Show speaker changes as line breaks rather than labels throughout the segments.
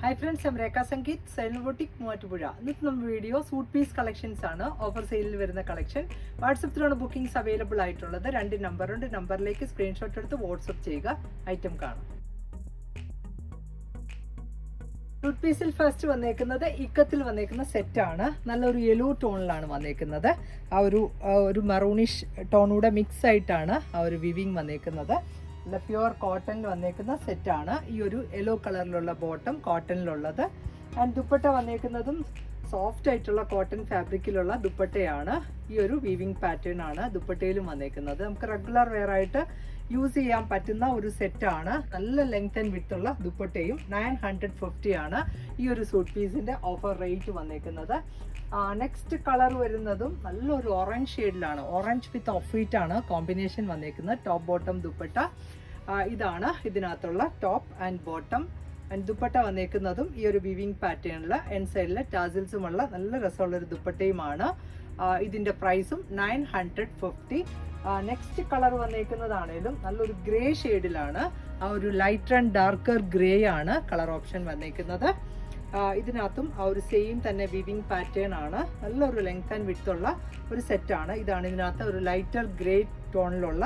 Hi friends ഞാൻ രേഖ സംഗീത് സൈലൻ boutique Muvattupuzha ഇന്നത്തെ നമ്മുടെ വീഡിയോ സൂട്ട് പീസ് കളക്ഷൻസ് ആണ്. ഓഫർ സെയിലിൽ വരുന്ന കളക്ഷൻ വാട്സപ്പിലാണ് ബുക്കിംഗ്സ് അവൈലബിൾ ആയിട്ടുള്ളത്. രണ്ട് നമ്പറുണ്ട് നമ്പറിലേക്ക് സ്ക്രീൻഷോട്ട് എടുത്ത് വാട്സപ്പ് ചെയ്യുക. ഐറ്റം കാണാം. സൂട്ട് പീസിൽ ഫസ്റ്റ് വന്നേക്കുന്നത് ഇക്കത്തിൽ വന്നേക്കുന്ന സെറ്റാണ് നല്ലൊരു യെല്ലോ ടോണിലാണ് വന്നേക്കുന്നത്. ആ ഒരു ഒരു മറൂണിഷ് ടോണൂടെ മിക്സ് ആയിട്ടാണ് ആ ഒരു വിവിങ് വന്നേക്കുന്നത്. നല്ല പ്യുവർ കോട്ടണിൽ വന്നേക്കുന്ന സെറ്റാണ് ഈ ഒരു യെല്ലോ കളറിലുള്ള ബോട്ടം കോട്ടണിലുള്ളത് ആൻഡ് ദുപ്പട്ട വന്നേക്കുന്നതും സോഫ്റ്റ് ആയിട്ടുള്ള കോട്ടൺ ഫാബ്രിക്കിലുള്ള ദുപ്പട്ടയാണ്. ഈ ഒരു വീവിങ് പാറ്റേൺ ആണ് ദുപ്പട്ടയിലും വന്നേക്കുന്നത്. നമുക്ക് റെഗുലർ വെയർ ആയിട്ട് യൂസ് ചെയ്യാൻ പറ്റുന്ന ഒരു സെറ്റാണ് നല്ല ലെങ്ത് ആൻഡ് വിത്ത് ഉള്ള ദുപ്പട്ടയും നയൻ ഹൺഡ്രഡ് ഫിഫ്റ്റി ആണ് ഈ ഒരു സൂട്ട് പീസിന്റെ ഓഫർ റേറ്റ് വന്നേക്കുന്നത്. നെക്സ്റ്റ് കളർ വരുന്നതും നല്ലൊരു ഓറഞ്ച് ഷെയ്ഡിലാണ് ഓറഞ്ച് വിത്ത് ഓഫ് വൈറ്റ് ആണ് കോമ്പിനേഷൻ വന്നേക്കുന്നത്. Top bottom dupatta. ഇതാണ് ഇതിനകത്തുള്ള top and bottom and dupatta വന്നേക്കുന്നതും ഈ ഒരു വിവിങ് പാറ്റേണിൽ എൻ സൈഡിൽ ടാസിൽസുമുള്ള നല്ല രസമുള്ള ഒരു ദുപ്പട്ടയുമാണ് ഇതിന്റെ പ്രൈസും nine hundred fifty next colour വന്നേക്കുന്നതാണേലും നല്ലൊരു ഗ്രേ ഷെയ്ഡിലാണ് ആ ഒരു ലൈറ്റ് ആൻഡ് ഡാർക്കർ ഗ്രേ ആണ് കളർ ഓപ്ഷൻ വന്നേക്കുന്നത്. ഇതിനകത്തും ആ ഒരു സെയിം തന്നെ വിവിങ് പാറ്റേൺ ആണ്. നല്ലൊരു ലെങ്ത് ആൻഡ് വിട്ടുള്ള ഒരു സെറ്റാണ് ഇതാണ് ഇതിനകത്ത് ഒരു ലൈറ്റർ ഗ്രേ ടോണിലുള്ള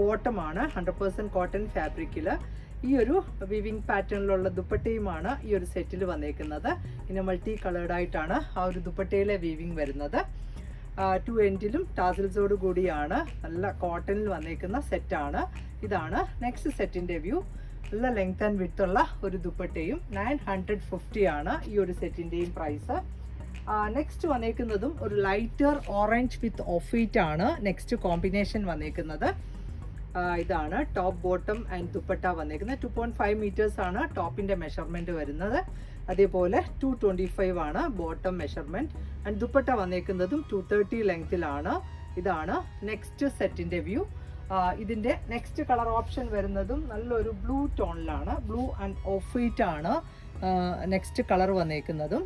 ബോട്ടമാണ് ഹൺഡ്രഡ് പേഴ്സന്റ് കോട്ടൺ ഫാബ്രിക്കിൽ ഈ ഒരു വിവിങ് പാറ്റേണിലുള്ള ദുപ്പട്ടയുമാണ് ഈ ഒരു സെറ്റിൽ വന്നേക്കുന്നത്. ഇനി മൾട്ടി കളേർഡ് ആയിട്ടാണ് ആ ഒരു ദുപ്പട്ടയിലെ വീവിങ് വരുന്നത്. ടു എൻഡിലും ടാസിൽസോട് കൂടിയാണ് നല്ല കോട്ടണിൽ വന്നേക്കുന്ന സെറ്റാണ് ഇതാണ് നെക്സ്റ്റ് സെറ്റിന്റെ വ്യൂ നല്ല ലെങ്ത് ആൻഡ് ഉള്ള ഒരു ദുപ്പട്ടയും. നയൻ ഹൺഡ്രഡ് ഫിഫ്റ്റി ആണ് ഈ ഒരു സെറ്റിന്റെയും പ്രൈസ് നെക്സ്റ്റ് വന്നേക്കുന്നതും ഒരു lighter orange with off white ആണ് നെക്സ്റ്റ് കോമ്പിനേഷൻ വന്നേക്കുന്നത്. ഇതാണ് ടോപ്പ് ബോട്ടം ആൻഡ് ദുപ്പട്ട വന്നേക്കുന്നത്. ടു പോയിന്റ് ഫൈവ് മീറ്റേഴ്സ് ആണ് ടോപ്പിന്റെ മെഷർമെന്റ് വരുന്നത്. അതേപോലെ ടു ട്വന്റി ഫൈവ് ആണ് ബോട്ടം മെഷർമെന്റ് ആൻഡ് ദുപ്പട്ട വന്നേക്കുന്നതും ടു തേർട്ടി ലെങ്തിലാണ് ഇതാണ് നെക്സ്റ്റ് സെറ്റിന്റെ വ്യൂ ഇതിന്റെ നെക്സ്റ്റ് കളർ ഓപ്ഷൻ വരുന്നതും നല്ലൊരു ബ്ലൂ ടോണിലാണ് ബ്ലൂ ആൻഡ് ഓഫ് വൈറ്റ് ആണ് നെക്സ്റ്റ് കളർ വന്നേക്കുന്നതും.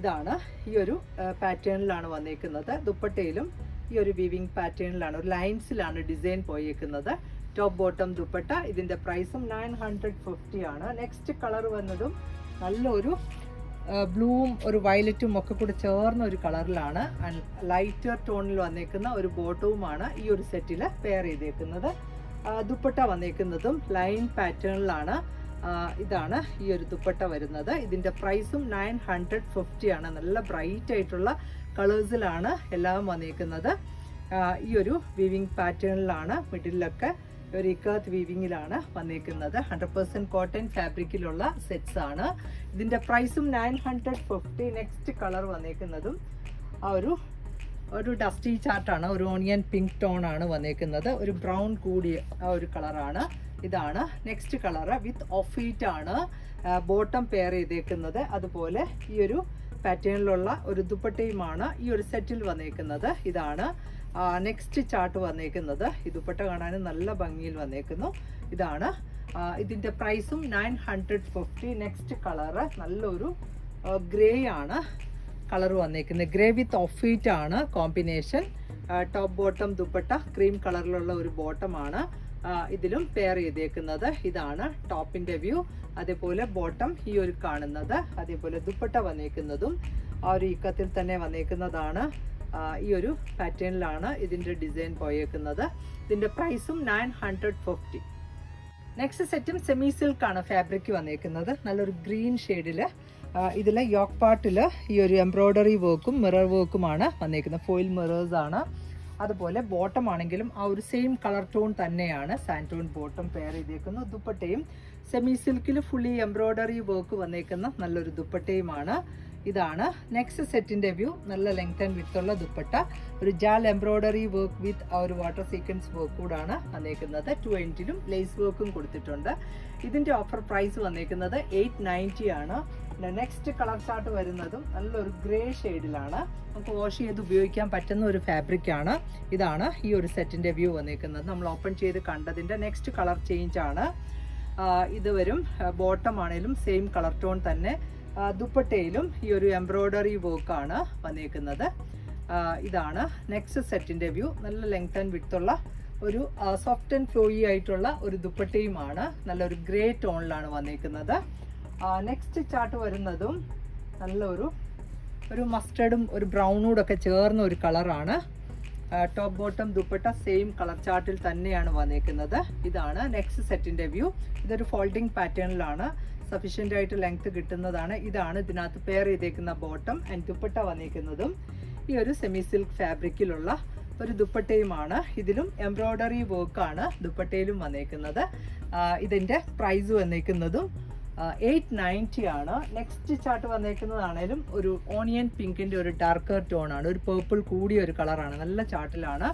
ഇതാണ് ഈ ഒരു പാറ്റേണിലാണ് വന്നേക്കുന്നത് ദുപ്പട്ടയിലും. ഈ ഒരു വിവിങ് പാറ്റേണിലാണ് ഒരു ലൈൻസിലാണ് ഡിസൈൻ പോയേക്കുന്നത്. Top bottom dupatta. ഇതിന്റെ പ്രൈസും നയൻ ഹൺഡ്രഡ് ഫിഫ്റ്റി ആണ്. നെക്സ്റ്റ് കളർ വന്നതും നല്ലൊരു ബ്ലൂവും ഒരു വയലറ്റും ഒക്കെ കൂടെ ചേർന്ന ഒരു കളറിലാണ് ലൈറ്റർ ടോണിൽ വന്നേക്കുന്ന ഒരു ബോട്ടവുമാണ് ഈ ഒരു സെറ്റിൽ പെയർ ചെയ്തേക്കുന്നത്. ദുപ്പട്ട വന്നേക്കുന്നതും ലൈൻ പാറ്റേണിലാണ് ഇതാണ് ഈ ഒരു ദുപ്പട്ട വരുന്നത്. ഇതിന്റെ പ്രൈസും നയൻ ഹൺഡ്രഡ് ഫിഫ്റ്റി ആണ്. നല്ല ബ്രൈറ്റ് ആയിട്ടുള്ള കളേഴ്സിലാണ് എല്ലാം വന്നിരിക്കുന്നത്. ഈ ഒരു വീവിങ് പാറ്റേണിലാണ് മിഡിലൊക്കെ ഒരു ഇക്കാത്ത് വീവിങ്ങിലാണ് വന്നിരിക്കുന്നത്. ഹൺഡ്രഡ് പെർസെന്റ് കോട്ടൺ ഫാബ്രിക്കിലുള്ള സെറ്റ്സ് ആണ്. ഇതിന്റെ പ്രൈസും nine hundred fifty. Next colour വന്നേക്കുന്നതും ആ ഒരു ഒരു ഡസ്റ്റി ചാർട്ടാണ് ഒരു ഓണിയൻ പിങ്ക് ടോൺ ആണ് വന്നേക്കുന്നത് ഒരു ബ്രൗൺ കൂടിയ ആ ഒരു കളറാണ് ഇതാണ്. Next colour with off white ആണ് ബോട്ടം പെയർ ചെയ്തേക്കുന്നത്. അതുപോലെ ഈ ഒരു പാറ്റേണിലുള്ള ഒരു ദുപ്പട്ടയുമാണ് ഈ ഒരു സെറ്റിൽ വന്നേക്കുന്നത്. ഇതാണ്. നെക്സ്റ്റ് ചാർട്ട് വന്നേക്കുന്നത്. ഈ ദുപ്പട്ട കാണാനും നല്ല ഭംഗിയിൽ വന്നേക്കുന്നു. ഇതാണ്. ഇതിന്റെ പ്രൈസും nine hundred fifty next colour നല്ലൊരു ഗ്രേ ആണ് കളർ വന്നേക്കുന്നത്. ഗ്രേ വിത്ത് ഓഫ് വൈറ്റ് ആണ് combination top bottom dupatta cream കളറിലുള്ള ഒരു ബോട്ടമാണ് ഇതിലും പെയർ ചെയ്തേക്കുന്നത് ഇതാണ് ടോപ്പിന്റെ വ്യൂ അതേപോലെ ബോട്ടം ഈ ഒരു കാണുന്നത് അതേപോലെ ദുപ്പട്ട വന്നേക്കുന്നതും ആ ഒരു ഇക്കത്തിൽ തന്നെ വന്നേക്കുന്നതാണ്. ഈ ഒരു പാറ്റേണിലാണ് ഇതിന്റെ ഡിസൈൻ പോയേക്കുന്നത്. ഇതിന്റെ പ്രൈസും നയൻ ഹൺഡ്രഡ് ഫിഫ്റ്റി നെക്സ്റ്റ് സെറ്റും സെമി സിൽക്ക് ആണ് ഫാബ്രിക് വന്നേക്കുന്നത്. നല്ലൊരു ഗ്രീൻ ഷെയ്ഡിൽ ഇതിലെ യോക്ക് പാർട്ടിൽ ഈ ഒരു എംബ്രോയ്ഡറി വർക്കും മിറർ വർക്കുമാണ് വന്നേക്കുന്നത്. ഫോയിൽ മിറേഴ്സ് ആണ്. അതുപോലെ ബോട്ടം ആണെങ്കിലും ആ ഒരു സെയിം കളർ ടോൺ തന്നെയാണ് സാന്റോൺ ബോട്ടം പെയർ ചെയ്തേക്കുന്നു ദുപ്പട്ടയും. സെമി സിൽക്കിൽ ഫുള്ളി എംബ്രോയ്ഡറി വർക്ക് വന്നേക്കുന്ന നല്ലൊരു ദുപ്പട്ടയുമാണ്. ഇതാണ് നെക്സ്റ്റ് സെറ്റിന്റെ വ്യൂ നല്ല ലെങ്ത് ആൻഡ് വിത്ത് ഉള്ള ദുപ്പട്ട. ഒരു ജാൽ എംബ്രോയ്ഡറി വർക്ക് വിത്ത് ആ ഒരു വാട്ടർ സീക്വൻസ് വർക്ക് കൂടാണ് വന്നേക്കുന്നത്. ടു എന്റിലും ലേസ് വർക്കും കൊടുത്തിട്ടുണ്ട്. ഇതിന്റെ ഓഫർ പ്രൈസ് വന്നേക്കുന്നത് എയ്റ്റ് നയന്റി ആണ്. നെക്സ്റ്റ് കളർ ചാർട്ട് വരുന്നതും നല്ലൊരു ഗ്രേ ഷെയ്ഡിലാണ് നമുക്ക് വാഷ് ചെയ്ത് ഉപയോഗിക്കാൻ പറ്റുന്ന ഒരു ഫാബ്രിക് ആണ്. ഇതാണ് ഈ ഒരു സെറ്റിന്റെ വ്യൂ വന്നിരിക്കുന്നത്. നമ്മൾ ഓപ്പൺ ചെയ്ത് കണ്ടതിന്റെ നെക്സ്റ്റ് കളർ ചേഞ്ച് ആണ്. ഇത് വരും. ബോട്ടം ആണെങ്കിലും സെയിം കളർ ടോൺ തന്നെ. ദുപ്പട്ടയിലും ഈ ഒരു എംബ്രോയ്ഡറി വർക്കാണ് വന്നിരിക്കുന്നത്. ഇതാണ് നെക്സ്റ്റ് സെറ്റിന്റെ വ്യൂ നല്ല ലെങ്ത് ആൻഡ് ഉള്ള ഒരു സോഫ്റ്റ് ആൻഡ് ഫ്ലോയി ആയിട്ടുള്ള ഒരു ദുപ്പട്ടയുമാണ്. നല്ലൊരു ഗ്രേ ടോണിലാണ് വന്നേക്കുന്നത് നെക്സ്റ്റ് ചാർട്ട് വരുന്നതും നല്ലൊരു ഒരു മസ്റ്റർഡും ഒരു ബ്രൗണൂടെ ഒക്കെ ചേർന്ന ഒരു കളറാണ് top bottom dupatta same colour ചാർട്ടിൽ തന്നെയാണ് വന്നേക്കുന്നത്. ഇതാണ് നെക്സ്റ്റ് സെറ്റിന്റെ വ്യൂ ഇതൊരു ഫോൾഡിങ് പാറ്റേണിലാണ് സഫീഷ്യന്റ് ആയിട്ട് ലെങ്ത് കിട്ടുന്നതാണ്. ഇതാണ് ഇതിനകത്ത് പെയർ ചെയ്തേക്കുന്ന ബോട്ടം ആൻഡ് ദുപ്പട്ട വന്നേക്കുന്നതും. ഈ ഒരു സെമി സിൽക്ക് ഫാബ്രിക്കിലുള്ള ഒരു ദുപ്പട്ടയുമാണ്. ഇതിലും എംബ്രോയ്ഡറി വർക്കാണ് ദുപ്പട്ടയിലും വന്നേക്കുന്നത്. ഇതിന്റെ പ്രൈസ് വന്നേക്കുന്നതും എയ്റ്റ് നയന്റി ആണ്. നെക്സ്റ്റ് ചാർട്ട് വന്നേക്കുന്നതാണേലും ഒരു ഓണിയൻ പിങ്കിന്റെ ഒരു ഡാർക്കർ ടോൺ ആണ്. ഒരു പേർപ്പിൾ കൂടിയ ഒരു കളറാണ് നല്ല ചാർട്ടിലാണ്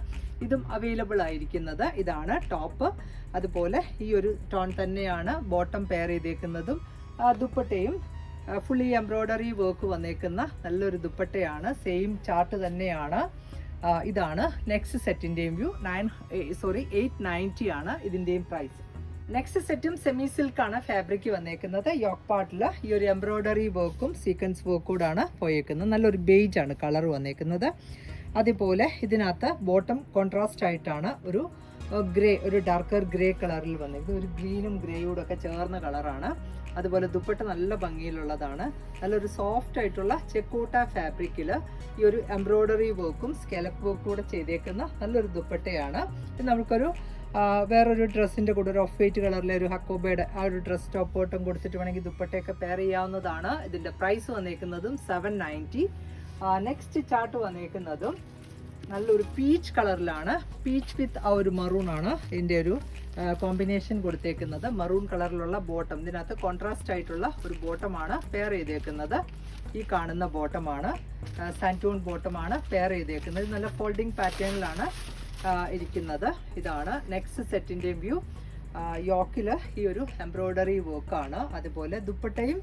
ഇതും അവൈലബിൾ ആയിരിക്കുന്നത്. ഇതാണ് ടോപ്പ് അതുപോലെ ഈ ഒരു ടോൺ തന്നെയാണ് ബോട്ടം പെയർ ചെയ്തേക്കുന്നതും. ദുപ്പട്ടയും ഫുള്ളി എംബ്രോയ്ഡറി വർക്ക് വന്നേക്കുന്ന നല്ലൊരു ദുപ്പട്ടയാണ്. സെയിം ചാർട്ട് തന്നെയാണ്. ഇതാണ് next സെറ്റിന്റെയും view nine sorry eight ninety ആണ് ഇതിന്റെയും പ്രൈസ് നെക്സ്റ്റ് സെറ്റും സെമി സിൽക്ക് ആണ് ഫാബ്രിക് വന്നേക്കുന്നത്. യോക്ക് പാർട്ടിൽ ഈ ഒരു എംബ്രോയ്ഡറി വർക്കും സീക്വൻസ് വർക്കും ആണ് പോയേക്കുന്നത്. നല്ലൊരു ബേജ് ആണ് കളർ വന്നേക്കുന്നത്. അതുപോലെ ഇതിനകത്ത് ബോട്ടം കോൺട്രാസ്റ്റ് ആയിട്ടാണ് ഒരു ഗ്രേ ഒരു ഡാർക്കർ ഗ്രേ കളറിൽ വന്നേക്കുന്നത്. ഒരു ഗ്രീനും ഗ്രേയോടും ഒക്കെ ചേർന്ന കളറാണ് അതുപോലെ ദുപ്പട്ട നല്ല ഭംഗിയിലുള്ളതാണ്. നല്ലൊരു സോഫ്റ്റ് ആയിട്ടുള്ള ചെക്കൂട്ട ഫാബ്രിക്കിൽ ഈ ഒരു എംബ്രോയ്ഡറി വർക്കും സ്കെലപ്പ് വർക്കും കൂടെ ചെയ്തേക്കുന്ന നല്ലൊരു ദുപ്പട്ടയാണ്. ഇത് നമുക്കൊരു വേറൊരു ഡ്രസ്സിന്റെ കൂടെ ഒരു ഓഫ് വൈറ്റ് കളറിലെ ഒരു ഹക്കോബയുടെ ആ ഒരു ഡ്രസ് ടോപ്പ് ബോട്ടം കൊടുത്തിട്ട് വേണമെങ്കിൽ ദുപ്പട്ടയൊക്കെ പെയർ ചെയ്യാവുന്നതാണ്. ഇതിന്റെ പ്രൈസ് വന്നേക്കുന്നതും സെവൻ നയന്റി നെക്സ്റ്റ് ചാർട്ട് വന്നേക്കുന്നതും നല്ലൊരു പീച്ച് കളറിലാണ്. പീച്ച് വിത്ത് ആ ഒരു മറൂൺ ആണ് ഇതിന്റെ ഒരു കോമ്പിനേഷൻ കൊടുത്തേക്കുന്നത്. മറൂൺ കളറിലുള്ള ബോട്ടം ഇതിനകത്ത് കോൺട്രാസ്റ്റ് ആയിട്ടുള്ള ഒരു ബോട്ടമാണ് പെയർ ചെയ്തേക്കുന്നത്. ഈ കാണുന്ന ബോട്ടമാണ് സാന്റൂൺ ബോട്ടമാണ് പെയർ ചെയ്തേക്കുന്നത്. നല്ല ഫോൾഡിങ് പാറ്റേണിലാണ് ഇരിക്കുന്നത്. ഇതാണ് നെക്സ്റ്റ് സെറ്റിന്റെയും വ്യൂ യോക്കിൽ ഈ ഒരു എംബ്രോയ്ഡറി വർക്കാണ് അതുപോലെ ദുപ്പട്ടയും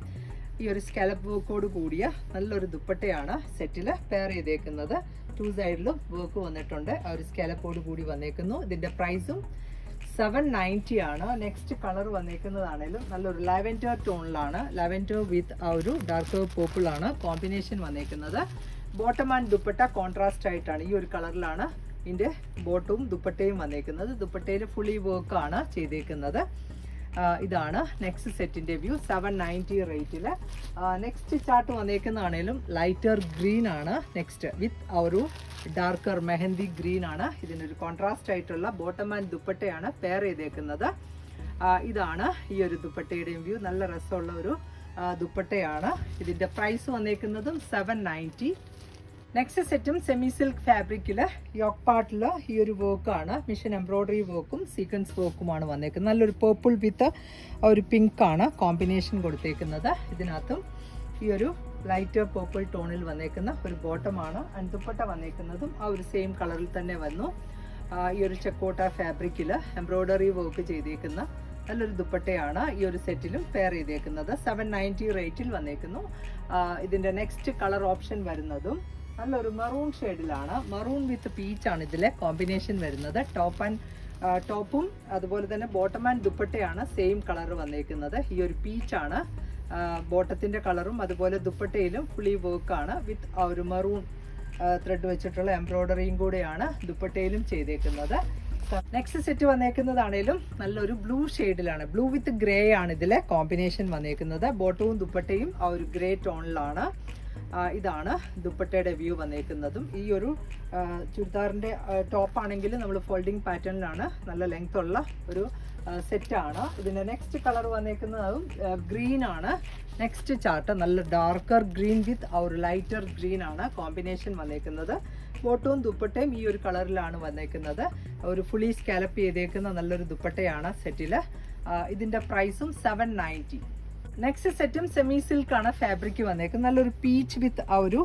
ഈ ഒരു സ്കാലപ്പ് വർക്കോട് കൂടിയ നല്ലൊരു ദുപ്പട്ടയാണ് സെറ്റിൽ പെയർ ചെയ്തേക്കുന്നത്. ടു സൈഡിലും വർക്ക് വന്നിട്ടുണ്ട്. ആ ഒരു സ്കാലപ്പോട് കൂടി വന്നേക്കുന്നു. ഇതിന്റെ പ്രൈസും സെവൻ നയന്റി ആണ്. നെക്സ്റ്റ് കളർ വന്നേക്കുന്നതാണേലും നല്ലൊരു ലാവൻഡർ ടോണിലാണ് ലാവൻഡർ വിത്ത് ആ ഒരു ഡാർക്ക് പോപ്പിളാണ് കോമ്പിനേഷൻ വന്നേക്കുന്നത്. ബോട്ടം ആൻഡ് ദുപ്പട്ട കോൺട്രാസ്റ്റ് ആയിട്ടാണ് ഈ ഒരു കളറിലാണ് ഇതിന്റെ ബോട്ടവും ദുപ്പട്ടയും വന്നേക്കുന്നത്. ദുപ്പട്ടയിൽ ഫുള്ളി വർക്ക് ആണ് ചെയ്തേക്കുന്നത്. ഇതാണ് നെക്സ്റ്റ് സെറ്റിന്റെ വ്യൂ സെവൻ നയന്റി റേറ്റിൽ നെക്സ്റ്റ് ചാർട്ട് വന്നേക്കുന്നതാണേലും ലൈറ്റർ ഗ്രീൻ ആണ് നെക്സ്റ്റ് വിത്ത് ഒരു ഡാർക്കർ മെഹന്തി ഗ്രീൻ ആണ്. ഇതിനൊരു കോൺട്രാസ്റ്റ് ആയിട്ടുള്ള ബോട്ടം ആൻഡ് ദുപ്പട്ടയാണ് പെയർ ചെയ്തേക്കുന്നത്. ഇതാണ് ഈ ഒരു ദുപ്പട്ടയുടെയും വ്യൂ നല്ല രസമുള്ള ഒരു ദുപ്പട്ടയാണ്. ഇതിന്റെ പ്രൈസ് വന്നേക്കുന്നതും സെവൻ നയന്റി നെക്സ്റ്റ് സെറ്റും സെമി സിൽക്ക് ഫാബ്രിക്കിൽ യോക്ക് പാർട്ടിൽ ഈ ഒരു വർക്കാണ് മിഷൻ എംബ്രോയ്ഡറി വർക്കും സീക്വൻസ് വർക്കുമാണ് വന്നേക്കുന്നത്. നല്ലൊരു പേർപ്പിൾ വിത്ത് ഒരു പിങ്ക് ആണ് കോമ്പിനേഷൻ കൊടുത്തേക്കുന്നത്. ഇതിനകത്തും ഈ ഒരു ലൈറ്റ് പേർപ്പിൾ ടോണിൽ വന്നേക്കുന്ന ഒരു ബോട്ടമാണ് ദുപ്പട്ട വന്നേക്കുന്നതും ആ ഒരു സെയിം കളറിൽ തന്നെ വന്നു. ഈ ഒരു ചെക്കോട്ട ഫാബ്രിക്കിൽ എംബ്രോയ്ഡറി വർക്ക് ചെയ്തേക്കുന്ന നല്ലൊരു ദുപ്പട്ടയാണ് ഈ ഒരു സെറ്റിലും പെയർ ചെയ്തേക്കുന്നത്. സെവൻ നയന്റി റേറ്റിൽ വന്നേക്കുന്നു. ഇതിന്റെ നെക്സ്റ്റ് കളർ ഓപ്ഷൻ വരുന്നതും നല്ലൊരു മറൂൺ ഷെയ്ഡിലാണ് മറൂൺ വിത്ത് പീച്ച് ആണ് ഇതിലെ കോമ്പിനേഷൻ വരുന്നത്. ടോപ്പ് ആൻഡ് ടോപ്പും അതുപോലെ തന്നെ ബോട്ടം ആൻഡ് ദുപ്പട്ടയാണ് സെയിം കളർ വന്നേക്കുന്നത്. ഈ ഒരു പീച്ചാണ് ബോട്ടത്തിന്റെ കളറും അതുപോലെ ദുപ്പട്ടയിലും ഫുള്ളി വർക്കാണ് വിത്ത് ആ ഒരു മറൂൺ ത്രെഡ് വെച്ചിട്ടുള്ള എംബ്രോയ്ഡറിയും കൂടെയാണ് ദുപ്പട്ടയിലും ചെയ്തേക്കുന്നത്. നെക്സ്റ്റ് സെറ്റ് വന്നേക്കുന്നതാണേലും നല്ലൊരു ബ്ലൂ ഷെയ്ഡിലാണ് ബ്ലൂ വിത്ത് ഗ്രേ ആണ് ഇതിലെ കോമ്പിനേഷൻ വന്നേക്കുന്നത്. ബോട്ടവും ദുപ്പട്ടയും ആ ഒരു ഗ്രേ ടോണിലാണ് ഇതാണ് ദുപ്പട്ടയുടെ വ്യൂ വന്നേക്കുന്നതും. ഈ ഒരു ചുരിദാറിന്റെ ടോപ്പാണെങ്കിൽ നമ്മൾ ഫോൾഡിങ് പാറ്റേണിലാണ് നല്ല ലെങ്ത് ഉള്ള ഒരു സെറ്റാണ് ഇതിന്റെ നെക്സ്റ്റ് കളർ വന്നേക്കുന്നതും ഗ്രീൻ ആണ്. നെക്സ്റ്റ് ചാർട്ട് നല്ല ഡാർക്കർ ഗ്രീൻ വിത്ത് ആ ഒരു ലൈറ്റർ ഗ്രീൻ ആണ് കോമ്പിനേഷൻ വന്നേക്കുന്നത്. ബോട്ടവും ദുപ്പട്ടയും ഈ ഒരു കളറിലാണ് വന്നേക്കുന്നത്. ഒരു ഫുള്ളി സ്കാലപ്പ് ചെയ്തേക്കുന്ന നല്ലൊരു ദുപ്പട്ടയാണ് സെറ്റിൽ ഇതിന്റെ പ്രൈസും സെവൻ നയന്റി നെക്സ്റ്റ് സെറ്റും സെമി സിൽക്ക് ആണ് ഫാബ്രിക് വന്നേക്കുന്നത്. നല്ലൊരു പീച്ച് വിത്ത് ആ ഒരു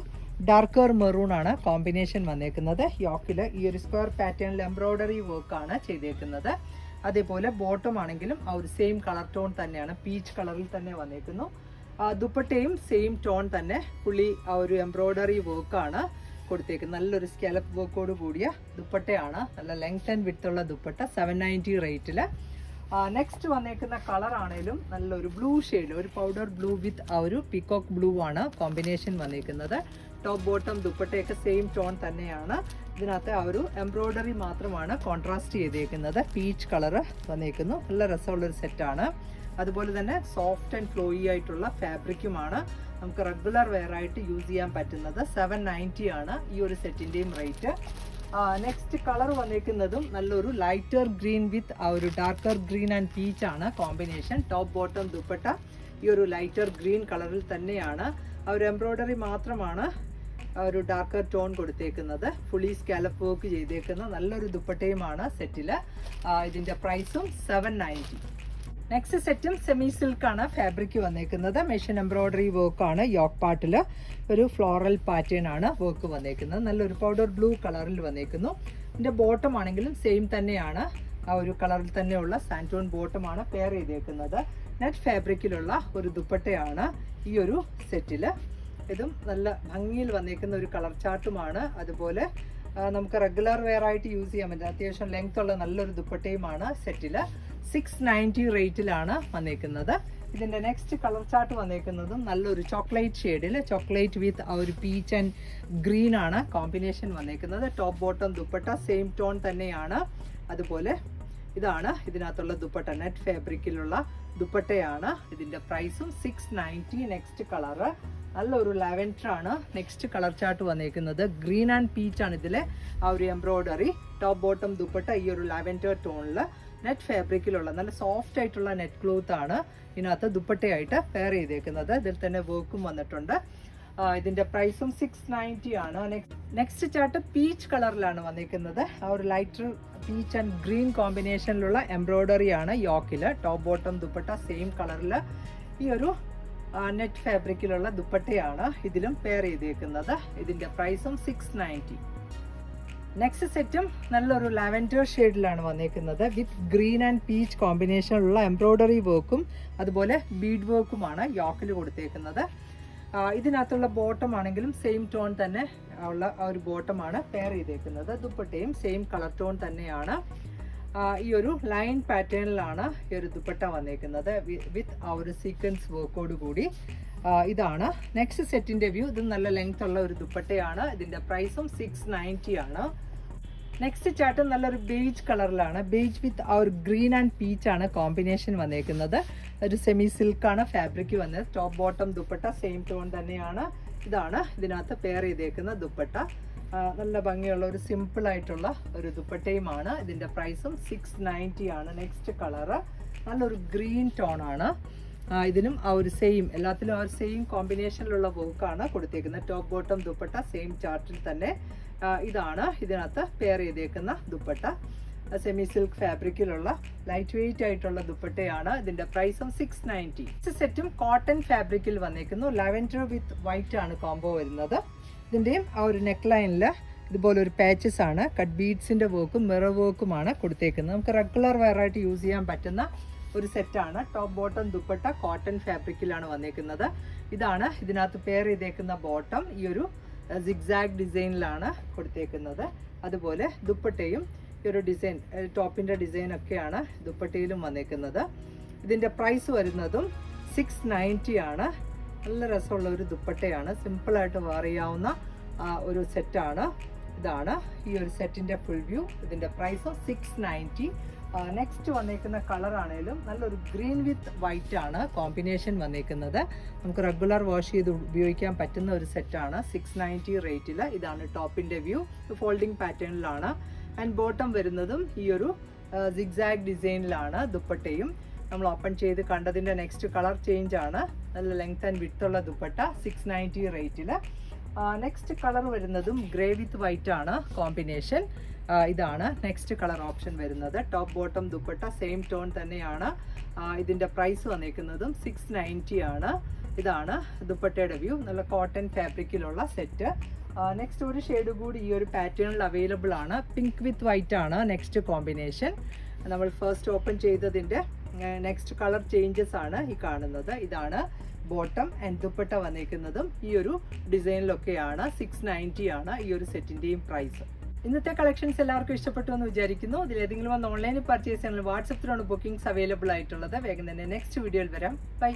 ഡാർക്കർ മെറൂൺ ആണ് കോമ്പിനേഷൻ വന്നേക്കുന്നത്. യോക്കിൽ ഈ ഒരു സ്ക്വയർ പാറ്റേണിൽ എംബ്രോയ്ഡറി ആണ് ചെയ്തേക്കുന്നത്. അതേപോലെ ബോട്ടം ആണെങ്കിലും ആ ഒരു സെയിം കളർ ടോൺ തന്നെയാണ് പീച്ച് കളറിൽ തന്നെ വന്നേക്കുന്നു. ദുപ്പട്ടയും സെയിം ടോൺ തന്നെ പുള്ളി ആ ഒരു എംബ്രോയ്ഡറി ആണ് കൊടുത്തേക്കുന്നത്. നല്ലൊരു സ്കാലപ്പ് വർക്കോട് കൂടിയ ദുപ്പട്ടയാണ്. നല്ല ലെങ്ത് ആൻഡ് വിത്തുള്ള ദുപ്പട്ട സെവൻ നയന്റി റേറ്റിൽ നെക്സ്റ്റ് വന്നേക്കുന്ന കളർ ആണേലും നല്ലൊരു ബ്ലൂ ഷെയ്ഡ് ഒരു പൗഡർ ബ്ലൂ വിത്ത് ആ ഒരു പീകോക്ക് ബ്ലൂ ആണ് കോമ്പിനേഷൻ വന്നേക്കുന്നത്. ടോപ്പ് ബോട്ടം ദുപ്പട്ടയൊക്കെ സെയിം ടോൺ തന്നെയാണ്. ഇതിനകത്ത് ആ ഒരു എംബ്രോയ്ഡറി മാത്രമാണ് കോൺട്രാസ്റ്റ് ചെയ്തേക്കുന്നത്. പീച്ച് കളർ വന്നേക്കുന്നു. നല്ല രസമുള്ളൊരു സെറ്റാണ് അതുപോലെ തന്നെ സോഫ്റ്റ് ആൻഡ് ഫ്ലോയി ആയിട്ടുള്ള ഫാബ്രിക്കുമാണ് നമുക്ക് റെഗുലർ വെയർ ആയിട്ട് യൂസ് ചെയ്യാൻ പറ്റുന്നത്. സെവൻ നയന്റി ആണ് ഈ ഒരു സെറ്റിന്റെയും റേറ്റ് നെക്സ്റ്റ് കളർ വന്നേക്കുന്നതും നല്ലൊരു ലൈറ്റർ ഗ്രീൻ വിത്ത് ആ ഒരു ഡാർക്കർ ഗ്രീൻ ആൻഡ് പീച്ച് ആണ് കോമ്പിനേഷൻ ടോപ്പ് ബോട്ടം ദുപ്പട്ട ഈ ഒരു ലൈറ്റർ ഗ്രീൻ കളറിൽ തന്നെയാണ്. ആ ഒരു എംബ്രോയ്ഡറി മാത്രമാണ് ഒരു ഡാർക്കർ ടോൺ കൊടുത്തേക്കുന്നത്. ഫുള്ളി സ്കാലപ്പ് വർക്ക് ചെയ്തേക്കുന്ന നല്ലൊരു ദുപ്പട്ടയുമാണ് സെറ്റിൽ ഇതിന്റെ പ്രൈസും സെവൻ നയന്റി നെക്സ്റ്റ് സെറ്റും സെമി സിൽക്കാണ് ഫാബ്രിക് വന്നേക്കുന്നത്. മെഷീൻ എംബ്രോയ്ഡറി വർക്കാണ് യോക്ക് പാട്ടിൽ ഒരു ഫ്ലോറൽ പാറ്റേൺ ആണ് വർക്ക് വന്നേക്കുന്നത്. നല്ലൊരു പൗഡർ ബ്ലൂ കളറിൽ വന്നേക്കുന്നു. ഇതിന്റെ ബോട്ടം ആണെങ്കിലും സെയിം തന്നെയാണ്. ആ ഒരു കളറിൽ തന്നെയുള്ള സാന്റോൺ ബോട്ടമാണ് പെയർ ചെയ്തേക്കുന്നത്. നെറ്റ് ഫാബ്രിക്കിലുള്ള ഒരു ദുപ്പട്ടയാണ് ഈ ഒരു സെറ്റിൽ ഇതും നല്ല ഭംഗിയിൽ വന്നേക്കുന്ന ഒരു കളർ ചാർട്ടുമാണ് അതുപോലെ നമുക്ക് റെഗുലർ വെയർ ആയിട്ട് യൂസ് ചെയ്യാൻ പറ്റും അത്യാവശ്യം ലെങ്ത് ഉള്ള നല്ലൊരു ദുപ്പട്ടയുമാണ് സെറ്റിൽ സിക്സ് നയന്റി റേറ്റിലാണ് വന്നേക്കുന്നത്. ഇതിന്റെ നെക്സ്റ്റ് കളർ ചാർട്ട് വന്നേക്കുന്നതും നല്ലൊരു ചോക്ലേറ്റ് ഷെയ്ഡിൽ ചോക്ലേറ്റ് വിത്ത് ആ ഒരു പീച്ച് ആൻഡ് ഗ്രീൻ ആണ് കോമ്പിനേഷൻ വന്നേക്കുന്നത്. Top bottom dupatta same tone തന്നെയാണ്. അതുപോലെ ഇതാണ് ഇതിനകത്തുള്ള ദുപ്പട്ട. നെറ്റ് ഫാബ്രിക്കിലുള്ള ദുപ്പട്ടയാണ് ഇതിന്റെ പ്രൈസും സിക്സ് നയന്റി നെക്സ്റ്റ് കളറ് നല്ലൊരു ആണ് നെക്സ്റ്റ് കളർ ചാർട്ട് വന്നേക്കുന്നത്. ഗ്രീൻ ആൻഡ് പീച്ച് ആണ് ഇതിലെ ആ ഒരു എംബ്രോയ്ഡറി ടോപ്പ് ബോട്ടം ദുപ്പട്ട ഈ ഒരു ലാവൻഡർ ടോണിൽ നെറ്റ് ഫാബ്രിക്കിലുള്ള നല്ല സോഫ്റ്റ് ആയിട്ടുള്ള നെറ്റ് ക്ലോത്ത് ആണ് ഇതിനകത്ത് ദുപ്പട്ടയായിട്ട് പെയർ ചെയ്തേക്കുന്നത്. ഇതിൽ തന്നെ വർക്കും വന്നിട്ടുണ്ട്. ഇതിന്റെ പ്രൈസും സിക്സ് നയന്റി ആണ്. നെക്സ്റ്റ് ചാർട്ട് പീച്ച് കളറിലാണ് വന്നിരിക്കുന്നത്. ആ ഒരു ലൈറ്റർ പീച്ച് ആൻഡ് ഗ്രീൻ കോമ്പിനേഷനിലുള്ള എംബ്രോയ്ഡറി ആണ് യോക്കിൽ ടോപ്പ് ബോട്ടം ദുപ്പട്ട സെയിം കളറിൽ ഈ ഒരു നെറ്റ് ഫാബ്രിക്കിലുള്ള ദുപ്പട്ടയാണ് ഇതിലും പെയർ ചെയ്തേക്കുന്നത്. ഇതിന്റെ പ്രൈസും സിക്സ് നയന്റി നെക്സ്റ്റ് സെറ്റും നല്ലൊരു ലാവൻഡർ ഷെയ്ഡിലാണ് വന്നേക്കുന്നത്. വിത്ത് ഗ്രീൻ ആൻഡ് പീച്ച് കോമ്പിനേഷനിലുള്ള എംബ്രോയ്ഡറി വർക്കും അതുപോലെ ബീഡ് വർക്കുമാണ് യോക്കിൽ കൊടുത്തേക്കുന്നത്. ഇതിനകത്തുള്ള ബോട്ടം ആണെങ്കിലും സെയിം ടോൺ തന്നെ ഉള്ള ഒരു ബോട്ടമാണ് പെയർ ചെയ്തേക്കുന്നത്. ദുപ്പട്ടയും സെയിം കളർ ടോൺ തന്നെയാണ്. ഈ ഒരു ലൈൻ പാറ്റേണിലാണ് ഈ ഒരു ദുപ്പട്ട വന്നേക്കുന്നത്. വിത്ത് ആ ഒരു സീക്വൻസ് വർക്കോട് കൂടി. ഇതാണ്. നെക്സ്റ്റ് സെറ്റിന്റെ വ്യൂ ഇത് നല്ല ലെങ്ത് ഉള്ള ഒരു ദുപ്പട്ടയാണ്. ഇതിന്റെ പ്രൈസും സിക്സ് നയന്റി ആണ്. നെക്സ്റ്റ് ചാർട്ട് നല്ലൊരു ബേജ് കളറിലാണ്. ബേജ് വിത്ത് ആ ഒരു ഗ്രീൻ ആൻഡ് പീച്ച് ആണ് കോമ്പിനേഷൻ വന്നേക്കുന്നത്. ഒരു സെമി സിൽക്കാണ് ഫാബ്രിക് വന്നത്. Top bottom dupatta same tone തന്നെയാണ്. ഇതാണ് ഇതിനകത്ത് പെയർ ചെയ്തേക്കുന്ന ദുപ്പട്ട. നല്ല ഭംഗിയുള്ള ഒരു സിമ്പിൾ ആയിട്ടുള്ള ഒരു ദുപ്പട്ടയുമാണ്. ഇതിന്റെ പ്രൈസും സിക്സ് നയന്റി ആണ്. നെക്സ്റ്റ് കളറ് നല്ലൊരു ഗ്രീൻ ടോൺ ആണ്. ഇതിനും ആ ഒരു സെയിം എല്ലാത്തിലും ആ ഒരു സെയിം കോമ്പിനേഷനിലുള്ള വർക്കാണ് കൊടുത്തേക്കുന്നത്. ടോപ്പ് ബോട്ടം ദുപ്പട്ട സെയിം ചാർട്ടിൽ തന്നെ. ഇതാണ് ഇതിനകത്ത് പെയർ ചെയ്തേക്കുന്ന ദുപ്പട്ട. സെമി സിൽക്ക് ഫാബ്രിക്കിലുള്ള ലൈറ്റ് വെയിറ്റ് ആയിട്ടുള്ള ദുപ്പട്ടയാണ്. ഇതിന്റെ പ്രൈസും സിക്സ് നയന്റി സെറ്റും കോട്ടൺ ഫാബ്രിക്കിൽ വന്നേക്കുന്നു. ലാവൻഡർ വിത്ത് വൈറ്റ് ആണ് കോംബോ വരുന്നത്. ഇതിന്റെയും ആ ഒരു നെക്ക് ലൈനിൽ ഇതുപോലെ ഒരു പാച്ചസ് ആണ്. കട്ട് ബീഡ്സിന്റെ വർക്കും മിറർ വർക്കുമാണ് കൊടുത്തേക്കുന്നത്. നമുക്ക് റെഗുലർ വെയറായിട്ട് യൂസ് ചെയ്യാൻ പറ്റുന്ന ഒരു സെറ്റാണ് ടോപ്പ് ബോട്ടം ദുപ്പട്ട കോട്ടൺ ഫാബ്രിക്കിലാണ് വന്നേക്കുന്നത്. ഇതാണ് ഇതിനകത്ത് പെയർ ചെയ്തേക്കുന്ന ബോട്ടം ഈ ഒരു സിഗ്സാഗ് ഡിസൈനിലാണ് കൊടുത്തേക്കുന്നത്. അതുപോലെ ദുപ്പട്ടയും ഈ ഒരു ഡിസൈൻ ടോപ്പിന്റെ ഡിസൈൻ ഒക്കെയാണ് ദുപ്പട്ടയിലും വന്നേക്കുന്നത്. ഇതിന്റെ പ്രൈസ് വരുന്നതും സിക്സ് നയന്റി ആണ്. നല്ല രസമുള്ള ഒരു ദുപ്പട്ടയാണ്. സിമ്പിളായിട്ട് മാറിയാവുന്ന ഒരു സെറ്റാണ് ഇതാണ് ഈ ഒരു സെറ്റിന്റെ ഫുൾ വ്യൂ ഇതിന്റെ പ്രൈസ് സിക്സ് നയന്റി നെക്സ്റ്റ് വന്നേക്കുന്ന കളർ ആണെങ്കിലും നല്ലൊരു ഗ്രീൻ വിത്ത് വൈറ്റ് ആണ് കോമ്പിനേഷൻ വന്നേക്കുന്നത്. നമുക്ക് റെഗുലർ വാഷ് ചെയ്ത് ഉപയോഗിക്കാൻ പറ്റുന്ന ഒരു സെറ്റാണ് സിക്സ് നയന്റി റേറ്റിൽ ഇതാണ് ടോപ്പിന്റെ വ്യൂ ഫോൾഡിംഗ് പാറ്റേണിലാണ് ആൻഡ് ബോട്ടം വരുന്നതും ഈ ഒരു സിഗ്സാഗ് ഡിസൈനിലാണ് ദുപ്പട്ടയും. നമ്മൾ ഓപ്പൺ ചെയ്ത് കണ്ടതിന്റെ നെക്സ്റ്റ് കളർ ചേഞ്ച് ആണ്. നല്ല ലെങ്ത് ആൻഡ് വിട്ടുള്ള ദുപ്പട്ട സിക്സ് നയന്റി റേറ്റിൽ നെക്സ്റ്റ് കളർ വരുന്നതും ഗ്രേ വിത്ത് വൈറ്റ് ആണ് കോമ്പിനേഷൻ ഇതാണ് നെക്സ്റ്റ് കളർ ഓപ്ഷൻ വരുന്നത്. Top bottom dupatta same tone തന്നെയാണ്. ഇതിന്റെ പ്രൈസ് വന്നേക്കുന്നതും സിക്സ് നയന്റി ആണ്. ഇതാണ് ദുപ്പട്ടയുടെ വ്യൂ നല്ല കോട്ടൺ ഫാബ്രിക്കിലുള്ള സെറ്റ് നെക്സ്റ്റ് ഒരു ഷെയ്ഡ് കൂടി ഈ ഒരു പാറ്റേണിൽ അവൈലബിൾ ആണ്. പിങ്ക് വിത്ത് വൈറ്റ് ആണ് നെക്സ്റ്റ് കോമ്പിനേഷൻ നമ്മൾ ഫസ്റ്റ് ഓപ്പൺ ചെയ്തതിന്റെ നെക്സ്റ്റ് കളർ ചേഞ്ചസ് ആണ് ഈ കാണുന്നത്. ഇതാണ് ബോട്ടം ആൻഡ് ദുപ്പട്ട വന്നിരിക്കുന്നതും ഈ ഒരു ഡിസൈനിലൊക്കെയാണ് സിക്സ് നയന്റി ആണ് ഈ ഒരു സെറ്റിന്റെയും പ്രൈസ് ഇന്നത്തെ കളക്ഷൻസ് എല്ലാവർക്കും ഇഷ്ടപ്പെട്ടു എന്ന് വിചാരിക്കുന്നു. അതിൽ ഏതെങ്കിലും വന്ന് ഓൺലൈനിൽ പർച്ചേസ് ചെയ്യാൻ വാട്സപ്പിലാണ് ബുക്കിംഗ്സ് അവൈലബിൾ ആയിട്ടുള്ളത് വേഗം തന്നെ നെക്സ്റ്റ് വീഡിയോയിൽ വരാം. ബൈ